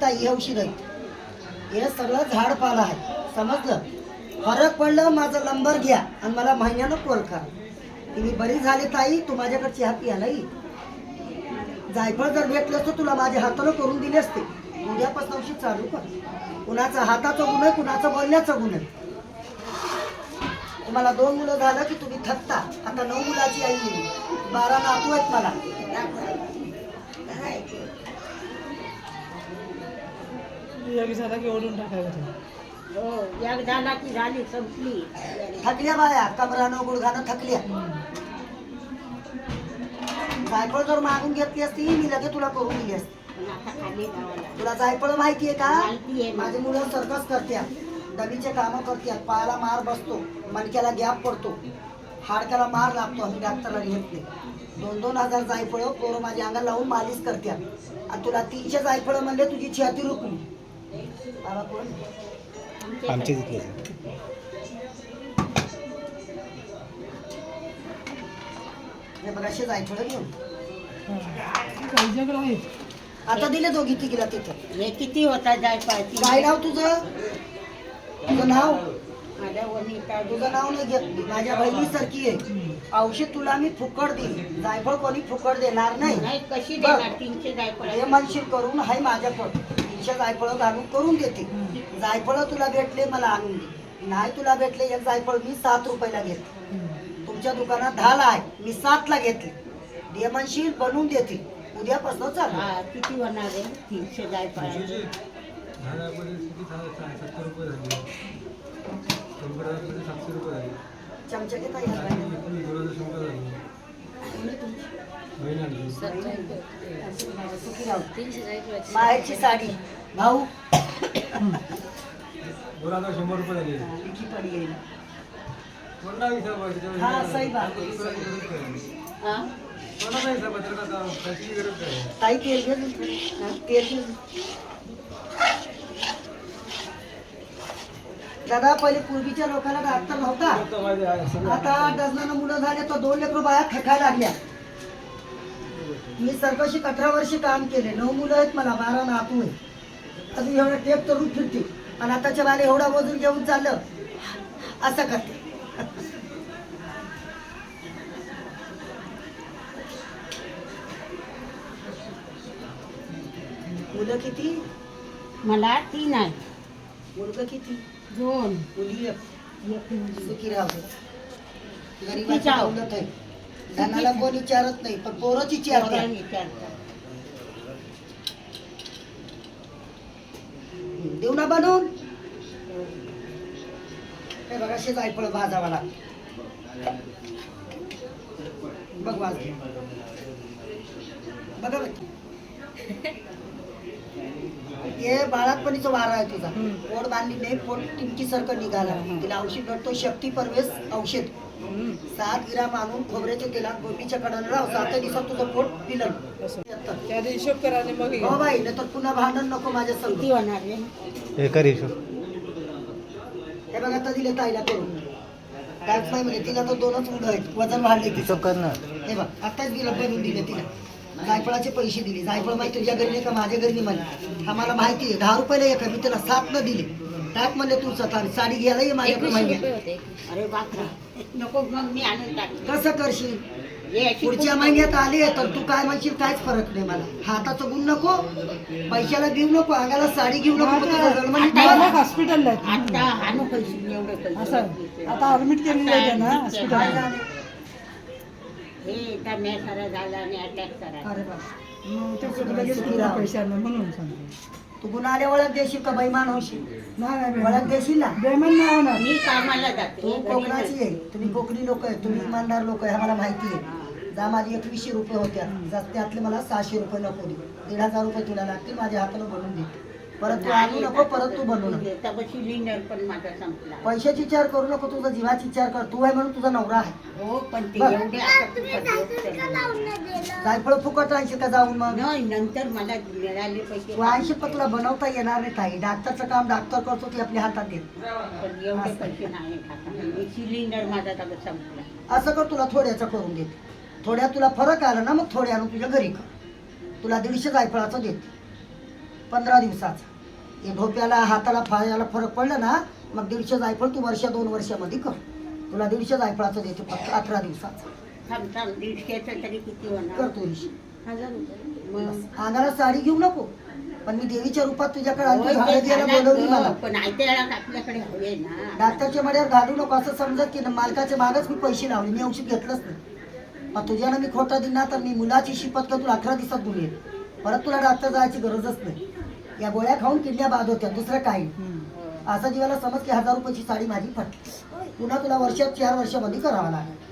ताई हे औषध आहे हे सगळं झाडपाला आहे. समजलं? फरक पडलं माझं नंबर घ्या आणि मला महिन्यानं कॉल करा. तिने बरी झाली ताई तू माझ्याकडे चहा प्यायला ये जायफळ जर भेटलं तर तुला माझ्या हातानं करून दिले असते. उद्यापासून औषध चालू कर. कुणाचा हाताचा गुण आहे कुणाचा बोलण्याचा गुण आहे. तुम्हाला दोन मुलं झालं की तुम्ही थकता. आता नऊ मुलाची आई बारा नातू आहेत मला. एक झाला की ओढून टाकायचं हो एकदा ना ती झाली संपली. थकल्या बाया कमरानं गुडघानं थकल्या. जायफळ जर मागून घेतली असती मी लगेच तुला करून दिली असती. पण आता खाली गावाला तुला जायफळ माहितीये का? माहितीये ना. माझी मुलं सर्कस करतात. दगीचे कामं करतात. पायाला मार बसतो. मणक्याला गॅप पडतो. हाडक्याला मार लागतो. आम्ही डॉक्टरला घेत नाही. दोन दोन हजार जायफळ पोरं माझ्या अंगाला लावून मालिश करतात. आणि तुला तीनशे जायफळ म्हणले तुझी छाती रुकली बाबा कोण आमचे तिथले जायफळ आता दिले दोघी तिघीला तिथं. हे किती होता जाय पाहिजे काय नाव तुझं? तुझं नाव? माझ्या वनिता तुझं नाव नाही घेत. माझ्या बहिणीसारखी आहे. औषध तुला मी फुकट देईन. जायफळ कोणी फुकट देणार नाही. नाही कशी. देणार? तीनशे जाय हे म्हणशील करून हाय माझ्याकडं. तीनशे जायफळ घालून करून देते जायफळ तुला भेटले मला आणून दे. नाही तुला भेटले एक जायफळ मी सात रुपयाला घेतले तुमच्या दुकानात दहाला आहे मी सातला घेतले दे म्हणशील बनवून देते. उद्यापासून चालू. हा किती होणार आहे? तीनशे जाय पाहिजे चमचे घेता माहेरची साडी. भाऊ. शंभर रुपये झाले? हा हा? ताई तेल घे तुझं. तेल घे. दादा पहिले पूर्वीच्या लोकांना डॉक्टर नव्हता. आता डझनानं मुलं झाले तर दोन लेकरं बाया खेकायला लागल्या. मी सरकशी अठरा वर्षी काम केले. नऊ मुलं आहेत मला बारा नातू आहे अजून एवढं टेप करून फिरते. आणि आताच्या बाला एवढा वजन घेऊन चाललं असं करते. मुलं किती? मला तीन आहे मुलगा किती? दोन. मुली. सुखी राहू गरिबाची. दौलत आहे. धनाला कोण विचारत नाही पण पोरच विचारते पोरं विचारतात देऊ ना बनवून. हे बघा शेत जायफळ भाजावाला बघ वाज बघा बघ. हे बाळातपणीचा वारा आहे तुझा. पोट बांधली नाही पोट टिमकी सारखं निघाला तिला औषध भेटतो शक्ती परवेश औषध. सात ग्राम आणून खोबऱ्याच्या तेलात गोबीच्या कडानं राव सात दिवसात तुझं पोट पिलं. त्या आधी हिशोब करा आणि मग हो बाई नाही तर पुन्हा भांडण नको माझ्या संगती होणार हिशोब. हे बघा आता दिले ताईला करून काहीच नाही म्हणे तिला तर दोनच मुलं आहेत वजन वाढले तिचं. हिशोब कर ना. हे बघ आताच दिलं बनवून दिले तिला. जायफळाचे पैसे दिले. जायफळ माहिती तुझ्या घरी नाही का माझ्या घरी नाही म्हणे. आम्हाला माहिती आहे दहा रुपयाला एक मी तिला सात न दिले. टाक म्हणले तू स्वतः साडी घ्यायला ये माझ्याकडे महिन्यात अरे बापरा नको मग मी आणून टाकतो. कसं करशील? हे अशी पुढच्या महिन्यात आले तर तू काय म्हणशील काहीच फरक नाही मला. हाताचं गुण नको पैशाला घेऊ नको अंगाला साडी घेऊ नको मग तुझा जन्म निघाला. मला हॉस्पिटलला आहेत. आता आणू पैसे एवढे पैसे. असं आता ऍडमिट केलेली आहे ना काय हॉस्पिटलला झाले? हे एकदा मॅसारा झाला आणि अटॅक करा अरे मग ते लगेच आणणार म्हणून सांगतो. तू गुन्हा ओळख देशील का बैमान होशील ओळख देशील ना? बेमान नाही होणार. मी कामाला जाते. तू कोकणाची आहे. तुम्ही कोकणी लोक आहे. तुम्ही इमानदार लोक आहे आम्हाला माहिती आहे. जा माझी एकवीसशे रुपये होत्या. त्यातले मला सहाशे रुपये नको दे. दीड हजार रुपये तुला लागतील माझ्या हातानं बनवून दे परत तू आणू नको परत तू बनवू नको. त्यामुळे सिलेंडर पण माझा संपला. पैशाची विचार करू नको तुझा जीवाची विचार कर. तू आहे म्हणून तुझा नवरा आहे. हो पण ते. एवढे आता. जायफळ फुकट राहायचे का जाऊन मग? नाही नंतर मला मिळाले पैसे. तू ऐंशी पण तुला बनवता येणार नाही ताई. डॉक्टरचं काम डॉक्टर करतो ती आपल्या हातात देत पण एवढे पैसे नाही खाता सिलेंडर माझा संपला. असं कर तुला थोड्याचं करून देते. थोड्या तुला फरक आला ना मग थोड्यानं तुझ्या घरी कर. तुला दीडशे जायफळाचं देते. पंधरा दिवसाचा. हे ढोप्याला हाताला पायाला फरक पडला ना मग दीडशे जायफळ तू वर्ष दोन वर्षामध्ये कर. तुला दीडशे जायफळाचं देते फक्त अठरा दिवसाचं. थांब थांब दीडशेचं तरी किती होणार? करतो ऋषी हजार रुपये. मग अंगाला साडी घेऊ नको. पण मी देवीच्या रूपात तुझ्याकडे बोलवली मला. पण आपल्याकडे हवे ना. डॉक्टरच्या मड्यावर घालू नको असं समजत की मालकाच्या मागच मी पैसे लावले. मी औषध घेतलंच नाही. मग तुझ्यानं मी खोटा दिला तर मी मुलाची शिपत का तुला अठरा दिवसात बोलेल परत तुला डॉक्टर जायची गरजच नाही. या गोळ्या खाऊन किडल्या बाद होत्या दुसरं काही. असं जीवाला समज की हजार रुपयाची साडी माझी फटली. पुन्हा तुला वर्षात चार वर्षामध्ये करावं लागेल.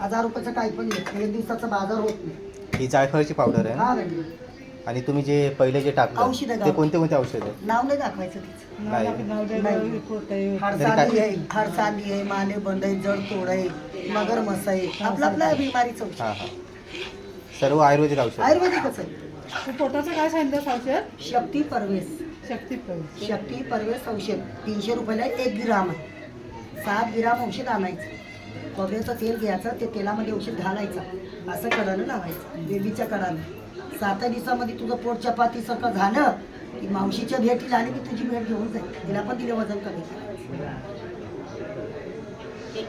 हजार रुपयाचं काही पण येत नाही. एक दिवसाचा बाजार होत नाही. ही जायफळची पावडर आहे ना? हा मॅडम आणि तुम्ही जे पहिले जे टाकलं औषधं ते. कोणते कोणते औषध आहे नाव नाही दाखवायचं तिचं. नाही. टाक- आहे. हरसाली आहे माने बंद आहे जड तोड आहे मगर मस आहे आपलं आपल्या बिमारीचं. हां हां. सर्व आयुर्वेदिक औषध. आयुर्वेदिकच आहे. तू पोटाचं काय सांगितलं औषध? शक्ती परवेश. शक्ती प्रवेश. शक्ती परवेश औषध. तीनशे रुपयाला एक ग्राम आहे. सात ग्राम औषध आणायचं. खोबऱ्याचं तेल घ्यायचं ते तेलामध्ये औषध घालायचं. असं कडानं लावायचं. बेबीच्या कडानं. सात दिवसामध्ये तुझं पोट चपाती सगळं झालं की मावशीच्या भेटीला आली की तुझी भेट घेऊन जाईल. तिला पण दिलं वजन कमी ते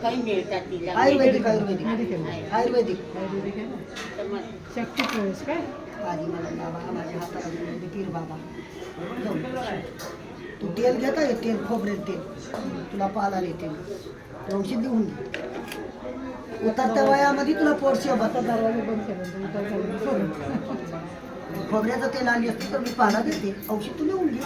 काही मिळतात तिला. आयुर्वेदिक आयुर्वेदिक आयुर्वेदिक. आयुर्वेदिक. आहे ना तर मग शक्ती प्रवेश काय? आधी मला बाबा माझ्या हाताला दिलेली पीर बाबा. जाऊ. तू तेल घेता ये तेल खोबरेल तेल. तुला पाला येते औषध घे उतरत्या वयामध्ये तुला आता दरवाजा बंद केला तर उतर झालं. खोबऱ्याचं तेल आली असती तर मी पाला देते. औषध तू लिहून घे